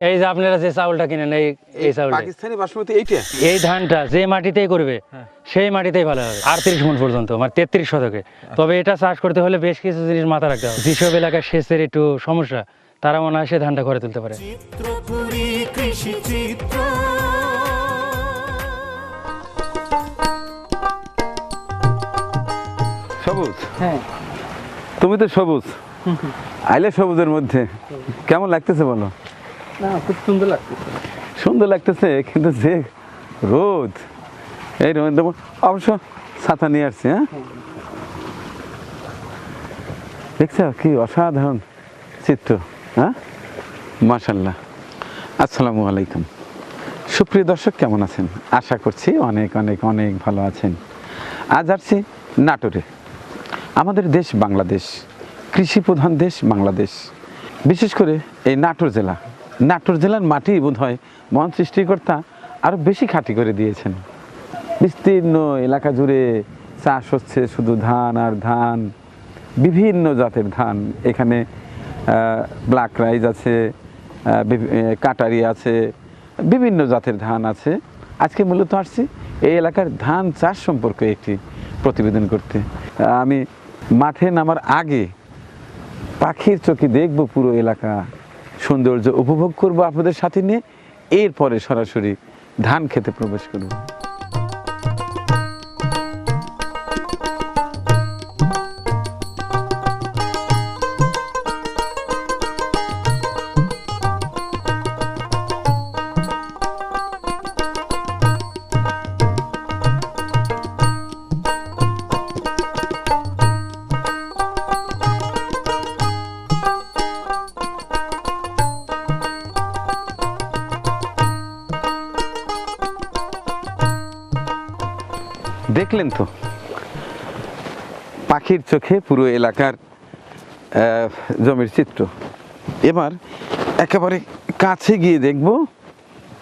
এই যে আপনারা যে চাউলটা কিনেন এই এই চাউলটা। পাকিস্তানি বাসমতি এইটা? এই ধানটা যে মাটিতেই করবে সেই মাটিতেই ভালো হবে। আটত্রিশ মন পর্যন্ত মানে তেত্রিশ শতকে। তবে এটা চাষ করতে হলে বেশ কিছু জিনিস মাথা রাখতে হবে। যেসব এলাকায় সেচের একটু সমস্যা তারা মনে হয় সে ধানটা করে তুলতে পারে। চিত্রপুরী কৃষি চিত্র। সবুজ? হ্যাঁ। তুমি তো সবুজ। আইলে সবুজের মধ্যে। কেমন লাগতেছে বলো? না, খুব সুন্দর লাগছে সুন্দর লাগতেছে, কিন্তু যে রোদ। এই রোদ অবশ্য ছাতা নিয়ে আসছি হ্যাঁ? দেখছ কি অসাধারণ চিত্র হ্যাঁ? মাশাল্লাহ আসসালামু আলাইকুম। সুপ্রিয় দর্শক, কেমন আছেন? আশা করছি অনেক অনেক অনেক ভালো আছেন। আজ আসছি নাটোরে। আমাদের দেশ বাংলাদেশ কৃষি প্রধান দেশ বাংলাদেশ। বিশেষ করে এই নাটোর জেলা। নাটোর জেলার মাটি বোধ হয় মহান সৃষ্টিকর্তা আরও বেশি খাঁটি করে দিয়েছেন। বিস্তীর্ণ এলাকা জুড়ে চাষ হচ্ছে শুধু ধান আর ধান, বিভিন্ন জাতের ধান। এখানে ব্ল্যাক রাইস আছে কাটারি আছে, বিভিন্ন জাতের ধান আছে। আজকে মূলত আসছি এই এলাকার ধান চাষ সম্পর্কে একটি প্রতিবেদন করতে। আমি মাঠে নামার আগে পাখির চোখে দেখব পুরো এলাকা। সৌন্দর্য উপভোগ করব আপনাদের সাথে নিয়ে। এরপরে সরাসরি ধান খেতে প্রবেশ করব। দেখলেন তো? পাখির চোখে পুরো এলাকার জমির চিত্র। এবার একেবারে কাছে গিয়ে দেখব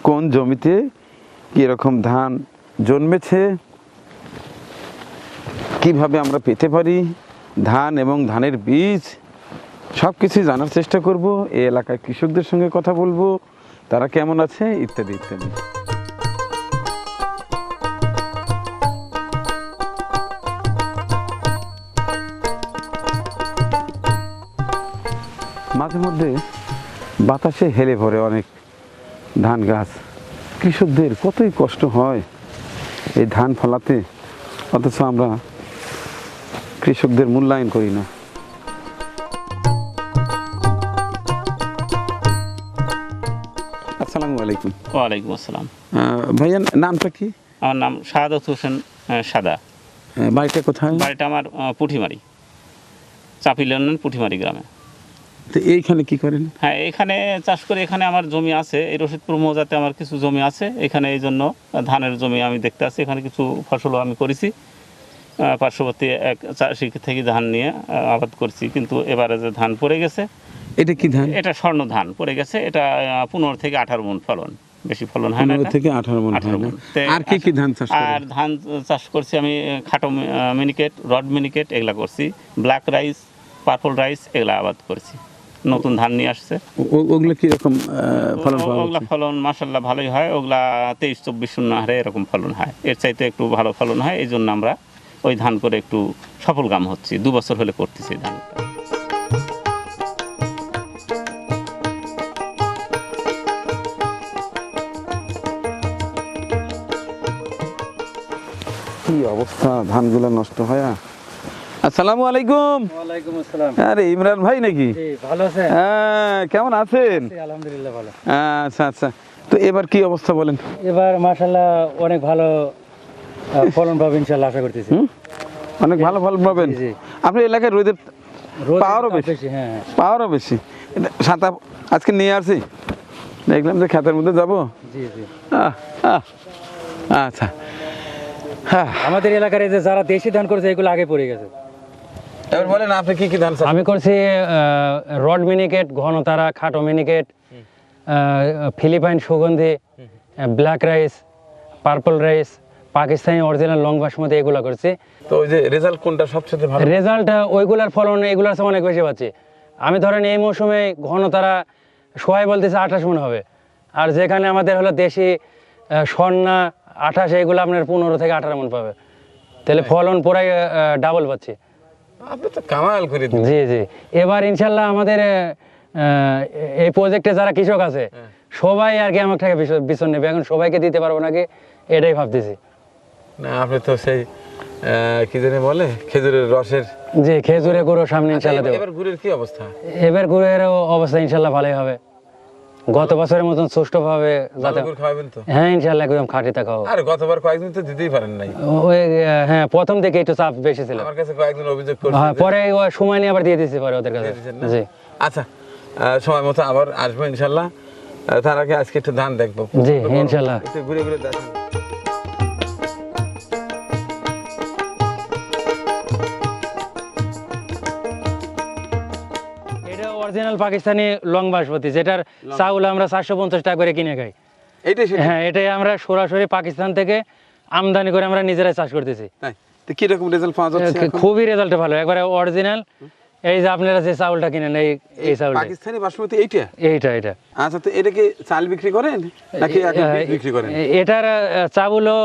কোন জমিতে কীরকম ধান জন্মেছে, কীভাবে আমরা পেতে পারি ধান এবং ধানের বীজ সব কিছুই জানার চেষ্টা করব। এই এলাকার কৃষকদের সঙ্গে কথা বলব, তারা কেমন আছে, ইত্যাদি ইত্যাদি। মাঝে মধ্যে বাতাসে হেলে পড়ে অনেক ধান গাছ। কৃষকদের কতই কষ্ট হয় এই ধান ফলাতে অথচ আমরা কৃষকদের মূল্যায়ন করি না। আসসালামু আলাইকুম। ওয়ালাইকুম আসসালাম। ভাইয়া নামটা কি? আমার নাম শাহাদত হোসেন সাদা। বাড়িটা কোথায়? বাড়িটা আমার পুঠিমারি চাপিল পুঠিমারি গ্রামে। তো এইখানে কি করেন? হ্যাঁ এখানে চাষ করে এখানে আমার জমি আছে। এই রশিদপুর মৌজাতে আমার কিছু জমি আছে। এখানে এই জন্য ধানের জমি আমি দেখতে আছি। এখানে কিছু ফসলও আমি করেছি। পার্শ্ববর্তী এক চাষি থেকে ধান নিয়ে আবাদ করছি। কিন্তু এবারে যে ধান পড়ে গেছে এটা কি ধান? এটা স্বর্ণ ধান পড়ে গেছে। এটা পনেরো থেকে আঠারো মন ফলন। বেশি ফলন হয় না থেকে আঠারো মন আর কি কি ধান চাষ আর ধান চাষ করছি আমি খাটো মিনিকেট রড মিনিকেট এগুলা করছি। ব্ল্যাক রাইস পার্পল রাইস এগুলা আবাদ করছি। নতুন ধান নিয়ে আসছে। ওগুলো কীরকম ফলন ওগুলা ফলন মাসাল্লাহ ভালোই হয়। ওগুলা তেইশ চব্বিশ শূন্য হারে এরকম ফলন হয়। এর চাইতে একটু ভালো ফলন হয় এই জন্য আমরা ওই ধান করে একটু সফল কাম হচ্ছি। দু বছর হলে করতেছি ধানটা। কি অবস্থা? ধানগুলো নষ্ট হয় আসসালামু আলাইকুম। ওয়ালাইকুম আসসালাম। আরে ইমরান ভাই নাকি? ভালো হ্যাঁ, কেমন আছেন? আলহামদুলিল্লাহ ভালো। আচ্ছা আচ্ছা। তো এবার কি অবস্থা বলেন? এবার মাশাল্লাহ অনেক ভালো ফলন পাবো ইনশাল্লাহ আশা করতেছি? অনেক ভালো ফল পাবেন? জি, জি। এলাকায় রোদের পাওয়ারও বেশি। হ্যাঁ হ্যাঁ। পাওয়ারও বেশি। সাঁতা আজকে নিয়ে আসছি দেখলাম যে খেতের মধ্যে যাব। জি আচ্ছা। হ্যাঁ। আমাদের এলাকার যে যারা দেশি ধান করেছে এগুলো আগে পড়ে গেছে। এবার বলেন আপনি কি কি ধান চাষ আমি করছি রড মিনিকেট ঘনতারা খাটো মিনিকেট ফিলিপাইন সুগন্ধি black rice purple rice Pakistani original long basmati এগুলো করছি। তো ওই যে রেজাল্ট কোনটা সবচেয়ে ভালো? রেজাল্ট ওইগুলার ফলন এগুলার চেয়ে অনেক বেশি পাচ্ছি। আমি ধরেন এই মৌসুমে ঘনতারা সবাই বলতেছে আঠাশ মন হবে। আর যেখানে আমাদের হলো দেশি স্বর্ণা আঠাশ এইগুলো আপনার পনেরো থেকে আঠারো মন পাবে। তাহলে ফলন পুরাই ডাবল পাচ্ছি। আপনি তো কামাল করে জি জি। এবার ইনশাল্লাহ আমাদের এই প্রজেক্টে যারা কৃষক আছে সবাই আর কি আমার থেকে বিচন নেবে। এখন সবাইকে দিতে পারব নাকি এটাই ভাবতেছি। না আপনি তো সেই কি জানি বলে খেজুরের রসের জি খেজুরের গুঁড়ো সামনে ইনশাল্লাহ দেবো। এবার গুড়ের কি অবস্থা? এবার গুড়ের অবস্থা ইনশাল্লাহ ভালোই হবে। গত বছরের মতন সুষ্ঠুভাবে ভাবে যাতে খাওয়াবেন তো। হ্যাঁ ইনশাল্লাহ একদম খাটিতে খাও আর গতবার কয়েকদিন তো দিতেই পারেন নাই। ওই হ্যাঁ প্রথম থেকে একটু চাপ বেশি ছিল। আমার কাছে কয়েকদিন অভিযোগ করছে হ্যাঁ, পরে ও সময় নিয়ে আবার দিয়ে দিতে পরে ওদের কাছে? জি। আচ্ছা সময় মতো আবার আসব ইনশাল্লাহ। তার আগে আজকে একটু ধান দেখব। জি, ইনশাআল্লাহ। ঘুরে ঘুরে দেখেন অরিজিনাল পাকিস্তানি লং বাসপতি যেটার চাউল আমরা চারশো পঞ্চাশ টাকা করে কিনে খাই। হ্যাঁ এটাই আমরা সরাসরি পাকিস্তান থেকে আমদানি করে আমরা নিজেরাই চাষ করতেছি। কীরকম রেজাল্ট পাওয়া যাচ্ছে খুবই রেজাল্ট ভালো। একবারে অরিজিনাল এই যে আপনারা যে চাউলটা কিনেন এই এই চাউলটা পাকিস্তানি বাসমতি এইটা? এইটা এটা আচ্ছা তো এটা কি চাল বিক্রি করেন? নাকি বিক্রি করেন? এটার চাউলও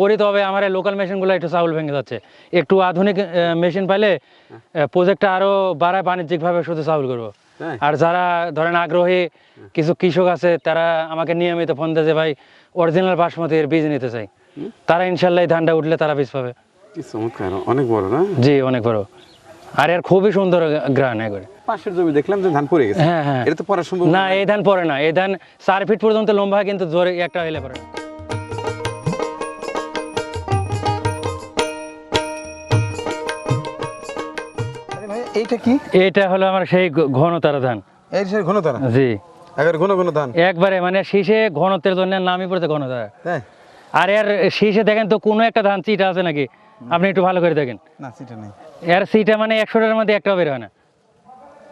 করি তবে আমার লোকাল মেশিনগুলো একটু চাউল ভেঙে যাচ্ছে। একটু আধুনিক মেশিন পাইলে প্রজেক্টটা আরও বাড়ায় বাণিজ্যিকভাবে শুধু চাউল করব? আর যারা ধরেন আগ্রহী কিছু কৃষক আছে তারা আমাকে নিয়মিত ফোন দেয় যে ভাই অরিজিনাল বাসমতির বীজ নিতে চাই। তারা ইনশাল্লাহ ধানটা উঠলে তারা বীজ পাবে। চমৎকার অনেক বড় না? জি অনেক বড়। আর এর খুবই সুন্দর গ্রান একবারে। পাশের জমি দেখলাম যে ধান পড়ে গেছে। হ্যাঁ হ্যাঁ। এটা তো পড়া সম্ভব না এই ধান পড়ে না। এই ধান চার ফিট পর্যন্ত লম্বা কিন্তু জোরে একটা হইলে না। এইটা কি? এটা হলো আমার সেই ঘ- ঘনতারা ধান। এই সে ঘন তারা জি। একেবারে ঘন ঘন ধান। একবারে মানে শীষে ঘনত্বের জন্য নামই পড়েছে ঘনতারা। তাই আর এর শীষে দেখেন তো কোনো একটা ধান চিটা আছে নাকি? আপনি একটু ভালো করে দেখেন। না সেটা নেই। এর সিটা মানে একশোটার মধ্যে একটাও বের হয় না।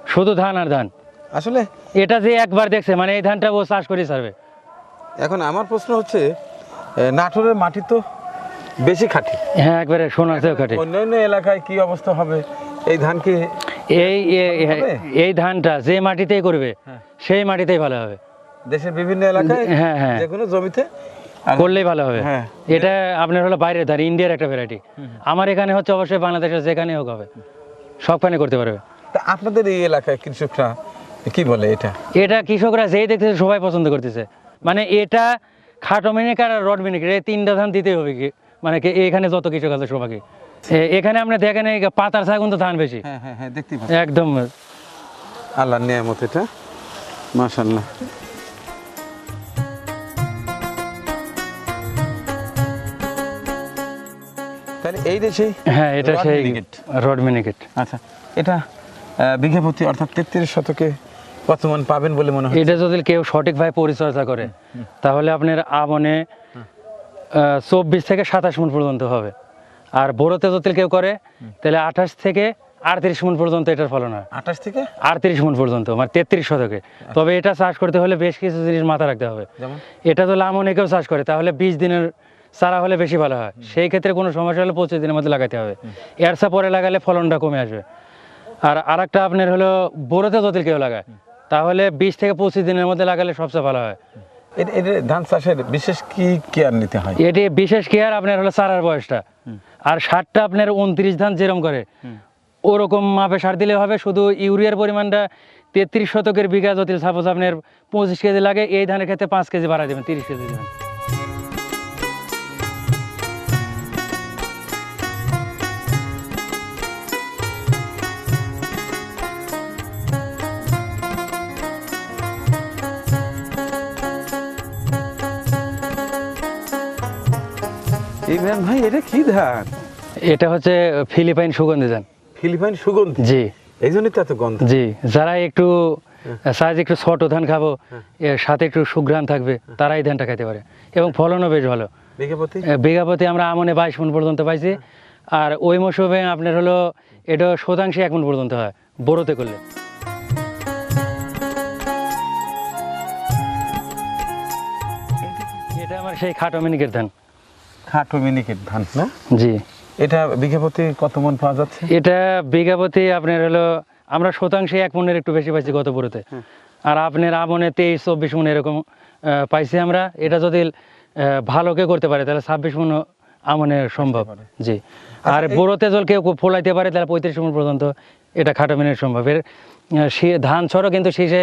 শুধু ধান আর ধান। আসলে? এটা যে একবার দেখছে মানে এই ধানটা ও চাষ করে ছাড়বে। এখন আমার প্রশ্ন হচ্ছে নাটোরের মাটি তো বেশি খাঁটি। হ্যাঁ একবারে সোনার চেয়েও কাটে অন্যান্য এলাকায় কি অবস্থা হবে? এই ধান কি এই? এই ধানটা যে মাটিতেই করবে হ্যাঁ। সেই মাটিতেই ভালো হবে। দেশের বিভিন্ন এলাকায় হ্যাঁ, হ্যাঁ। যে কোনো জমিতে করলেই ভালো হবে। এটা আপনার হলো বাইরের ধান ইন্ডিয়ার একটা ভ্যারাইটি আমার এখানে হচ্ছে অবশ্যই বাংলাদেশের যেখানে হোক হবে। সব পানি করতে পারবে। আপনাদের এই এলাকায় কৃষকরা কি বলে এটা? এটা কৃষকরা যেই দেখতেছে সবাই পছন্দ করতেছে। মানে এটা খাটো মিনিকার আর রড মিনিকার এই তিনটা ধান দিতেই হবে কি মানে এখানে যত কৃষক আছে সবাইকে। এখানে আপনি দেখেন এই পাতার ছায়া তো ধান বেশি। হ্যাঁ হ্যাঁ হ্যাঁ একদম। আল্লাহ নিয়ামত এটা। মাশাল্লাহ তাহলে এই দেশেই হ্যাঁ এটা সেই মিনিকেট। রড মিনিকেট আচ্ছা এটা বিঘা প্রতি অর্থাৎ তেত্রিশ শতকে কত মন পাবেন বলে মনে হয় এটা যদি কেউ সঠিকভাবে পরিচর্যা করে তাহলে আপনার আমনে চব্বিশ থেকে সাতাশ মন পর্যন্ত হবে। আর বোরোতে যদি কেউ করে তাহলে আঠাশ থেকে আটত্রিশ মন পর্যন্ত এটার ফলন হয়। আঠাশ থেকে? আটত্রিশ মন পর্যন্ত মানে তেত্রিশ শতকে। তবে এটা চাষ করতে হলে বেশ কিছু জিনিস মাথা রাখতে হবে। এটা তো লামনে কেউ চাষ করে তাহলে বিশ দিনের চারা হলে বেশি ভালো হয়। সেই ক্ষেত্রে কোনো সমস্যা হলে পঁচিশ দিনের মধ্যে লাগাতে হবে। এরসা পরে লাগালে ফলনটা কমে আসবে। আর আর একটা আপনার হলো বোরোতে যদি কেউ লাগায় তাহলে বিশ থেকে পঁচিশ দিনের মধ্যে লাগালে সবচেয়ে ভালো হয়। ধান চাষের বিশেষ কি কেয়ার নিতে হয়? এটি বিশেষ কেয়ার আপনার হলো চারার বয়সটা। আর সারটা আপনার উনত্রিশ ধান যেরম করে। ওরকম মাপে সার দিলে হবে শুধু ইউরিয়ার পরিমাণটা তেত্রিশ শতকের বিঘা জটিল সাপোজ আপনার পঁচিশ কেজি লাগে এই ধানের ক্ষেত্রে পাঁচ কেজি বাড়া দেবেন তিরিশ কেজি দেবেন ইমরান ভাই এটা কি ধান? এটা হচ্ছে ফিলিপাইন সুগন্ধি ধান। ফিলিপাইন সুগন্ধি? জি। এই জন্যই তো এত গন্ধ। জি যারা একটু সাইজ একটু ছোট ধান খাব এর সাথে একটু সুঘ্রাণ থাকবে তারা এই ধানটা খেতে পারে। এবং ফলনও বেশ ভালো। বিঘা প্রতি এ, বিঘা প্রতি আমরা আমনে বাইশ মন পর্যন্ত পাইছি। আর ওই মৌসুমে আপনার হলো এটা শতাংশে এক মন পর্যন্ত হয় বড়োতে করলে। এটা আমার সেই খাটো মিনিকের ধান। খাটো মিনিকেট ধান না? জি। এটা বিঘা প্রতি কত মন পাওয়া যাচ্ছে? এটা বিঘা আপনার হলো আমরা শতাংশে এক মনের একটু বেশি পাইছি গত বড়োতে আর আপনার আমনে তেইশ চব্বিশ মন এরকম পাইছি আমরা। এটা যদি আহ, ভালোকে করতে পারে তাহলে ছাব্বিশ মন আমনে সম্ভব। জি। আর বড় তেজল কেউ ফোলাইতে পারে তাহলে পঁয়ত্রিশ মন পর্যন্ত এটা খাটো মিনের সম্ভব। এর ধান ছড়ো কিন্তু শীষে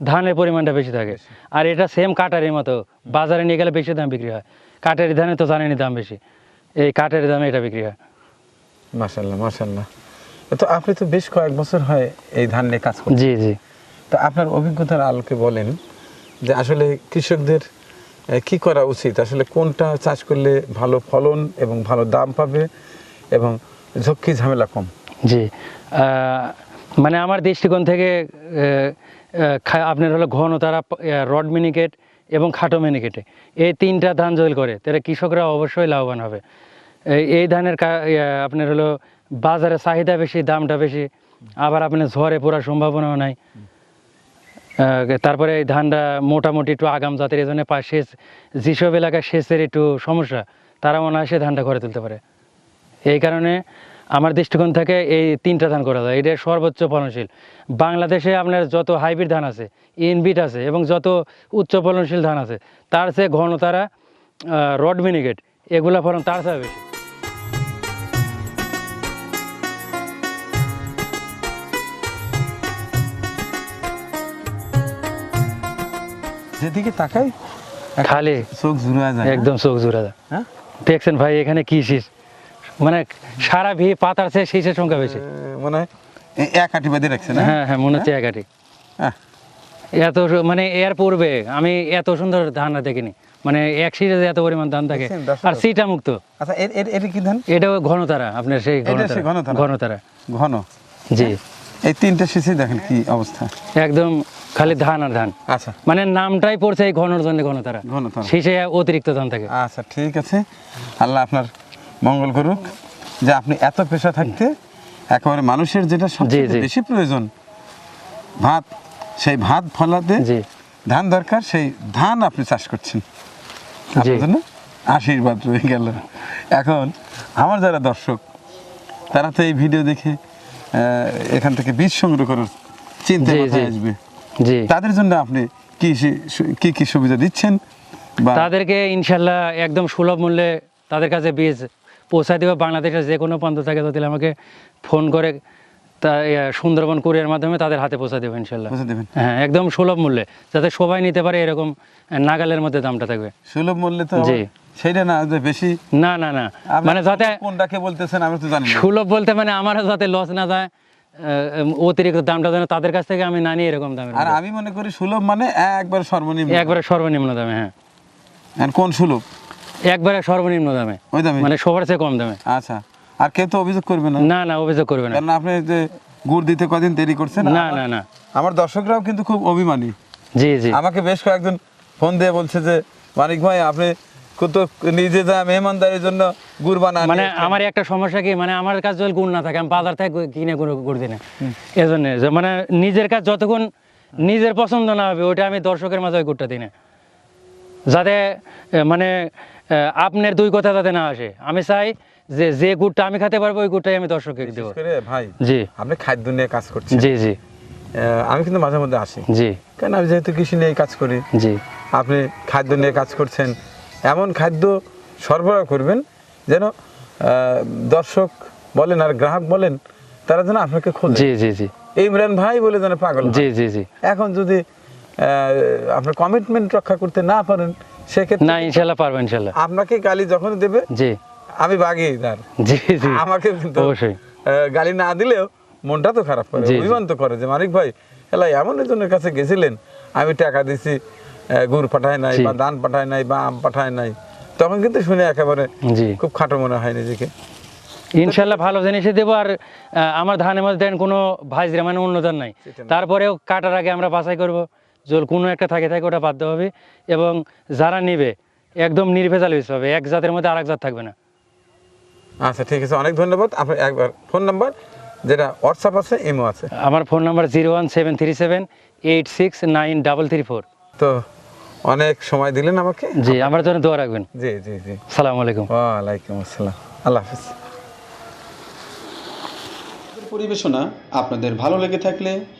ধানের পরিমাণটা বেশি থাকে। আর এটা সেম কাটারের মতো। বাজারে নিয়ে গেলে বেশি দাম বিক্রি হয়। কাটারি ধানে তো জানেনি দাম বেশি। এই কাঠের দামে এটা বিক্রি হয়। মাশাল্লাহ মাশাল্লাহ তো আপনি তো বেশ কয়েক বছর হয় এই ধান নিয়ে কাজ করছেন। জি জি। তো আপনার অভিজ্ঞতার আলোকে বলেন যে আসলে কৃষকদের কি করা উচিত? আসলে কোনটা চাষ করলে ভালো ফলন এবং ভালো দাম পাবে এবং ঝক্কি ঝামেলা কম? জি। মানে আমার দৃষ্টিকোণ থেকে আপনার হলো ঘন তারা রড মিনিকেট এবং খাটো মিনিকেটে এই তিনটা ধান জল করে, তাহলে কৃষকরা অবশ্যই লাভবান হবে। এই- ধানের আপনার হলো বাজারে চাহিদা বেশি, দামটা বেশি, আবার আপনার ঝড়ে পড়ার সম্ভাবনাও নাই। তারপরে এই ধানটা মোটামুটি একটু আগাম জাতের, এই জন্য সেচ, যেসব এলাকায় সেচের একটু সমস্যা, তারা মনে হয় সে ধানটা করে তুলতে পারে। এই কারণে আমার দৃষ্টিকোণ থেকে এই তিনটা ধান করা যায়। এটা সর্বোচ্চ ফলনশীল। বাংলাদেশে আপনার যত হাইব্রিড ধান আছে ইনবিট আছে এবং যত উচ্চ ফলনশীল ধান আছে তার চেয়ে ঘনতারা রড মিনিকেট এগুলা ফলন তার চেয়ে বেশি। যেদিকে তাকাই খালি চোখ জুড়া যায় একদম চোখ জুড়ে যায়। হ্যাঁ? দেখছেন ভাই এখানে কি শীষ? মানে সারা ভি পাতার চেয়ে শীষের সংখ্যা বেশি। মনে হয় এক আটি বাদে রাখছে না? হ্যাঁ হ্যাঁ মনে হচ্ছে হ্যাঁ। এত মানে এর পূর্বে আমি এত সুন্দর ধান দেখিনি। মানে এক সিরিজে এত পরিমাণ ধান থাকে আর সিটা মুক্ত। আচ্ছা এর এর এটা কি ধান? এটাও ঘনতারা আপনার সেই এটা সেই ঘনতারা। ঘনতারা? ঘন? জি। এই তিনটে শেষে দেখেন কি অবস্থা। একদম খালি ধান আর ধান। আচ্ছা। মানে নামটাই পড়ছে এই ঘনর জন্য ঘনতারা। ঘনতারা। শীষে অতিরিক্ত ধান থাকে। আচ্ছা ঠিক আছে। আল্লাহ আপনার মঙ্গল করুক যে আপনি এত পেশা থাকতে একেবারে মানুষের যেটা সবচেয়ে বেশি প্রয়োজন ভাত সেই ভাত ফলাতে ধান দরকার সেই ধান আপনি চাষ করছেন। আপনার আশীর্বাদ রয়ে গেল। এখন আমার যারা দর্শক তারা তো এই ভিডিও দেখে এখান থেকে বীজ সংগ্রহ করার চিন্তা আসবে। তাদের জন্য আপনি কি কি কি সুবিধা দিচ্ছেন? বা তাদেরকে ইনশাল্লাহ একদম সুলভ মূল্যে তাদের কাছে বীজ পৌঁছায় দেবে বাংলাদেশের যে কোনো প্রান্ত থেকে যদি আমাকে ফোন করে তা সুন্দরবন কুরিয়ার মাধ্যমে তাদের হাতে পৌঁছা দেবে ইনশাল্লাহ। হ্যাঁ একদম সুলভ মূল্যে যাতে সবাই নিতে পারে এরকম নাগালের মধ্যে দামটা থাকবে। সুলভ মূল্যে তো জি। সেটা না যে বেশি না না না। মানে যাতে কোনটাকে বলতেছেন আমি তো জানি সুলভ বলতে মানে আমারও যাতে লস না যায় অতিরিক্ত দামটা যেন তাদের কাছ থেকে আমি না নিই এরকম দামের আর আমি মনে করি সুলভ মানে একবার সর্বনিম্ন। একবারে সর্বনিম্ন দামে হ্যাঁ। কোন সুলভ? একবারে সর্বনিম্ন দামে। ওই দামে? মানে সবার চেয়ে কম দামে। আচ্ছা। আর কেউ তো অভিযোগ করবে না? না না অভিযোগ করবে না। কারণ আপনি যে গুড় দিতে কদিন দেরি করছেন না আমার- না না। আমার দর্শকরাও কিন্তু খুব অভিমানী। জি জি। আমাকে বেশ কয়েকজন ফোন দিয়ে বলছে যে মানিক ভাই আপনি তো নিজে যা মেহমানদারির জন্য গুড় বানান। মানে আমার একটা সমস্যা কি মানে আমার কাজ যদি গুড় না থাকে আমি বাজার থেকে কিনে গুড় গুড় দিই না। এজন্য মানে নিজের কাজ যতক্ষণ নিজের পছন্দ না হবে ওটা আমি দর্শকের মাঝে ওই গুড়টা দিই না। যাতে মানে আপনার দুই কথা যাতে না আসে। আমি চাই যে যে গুড়টা আমি খেতে পারব ওই গুড়টাই আমি দর্শককে দেবো। ভাই জি। আপনি খাদ্য নিয়ে কাজ করছেন। জি জি। আমি কিন্তু মাঝে মধ্যে আসি। জি। কেন? আমি যেহেতু কৃষি নিয়ে কাজ করি। জি। আপনি খাদ্য নিয়ে কাজ করছেন। এমন খাদ্য সরবরাহ করবেন যেন দর্শক বলেন আর গ্রাহক বলেন তারা যেন আপনাকে খোঁজে। জি জি জি। ইমরান ভাই বলে যেন পাগল জি জি জি। এখন যদি আপনার কমিটমেন্ট রক্ষা করতে না পারেন সেক্ষেত্রে না ইনশাল্লাহ পারব ইনশাল্লাহ। আপনাকে গালি যখন দেবে জি। আমি বাগি তার জি জি। আমাকে কিন্তু অবশ্যই। গালি না দিলেও মনটা তো খারাপ করে জি, জি। অভিমান তো করে যে মানিক ভাই এলা এমন একজনের কাছে গেছিলেন আমি টাকা দিছি গুড় পাঠায় নাই বা ধান পাঠায় নাই বা আম পাঠায় নাই তখন কিন্তু শুনে একেবারে খুব খাটো মনে হয় নিজেকে। ইনশাল্লাহ ভালো জিনিসই দেবো আর আমার ধানের মধ্যে দেন কোনো ভাইজরা মানে অন্য ধান নাই তারপরেও কাটার আগে আমরা বাছাই করব। জল কোনো একটা থাকে থাকে ওটা বাধ্য হবে এবং যারা নিবে একদম নির্ভেজাল বীজ হবে এক জাতের মধ্যে আরেক জাত থাকবে না। আচ্ছা ঠিক আছে অনেক ধন্যবাদ। আপনার একবার ফোন নাম্বার যেটা হোয়াটসঅ্যাপ আছে ইমো আছে। আমার phone number zero one seven three seven eight six nine double three four তো অনেক সময় দিলেন আমাকে। জি আমার জন্য দোয়া রাখবেন। জি জি জি। সালাম আলাইকুম। ওয়ালাইকুম আসসালাম। আল্লাহ হাফিজ। পরিবেশনা আপনাদের ভালো লেগে থাকলে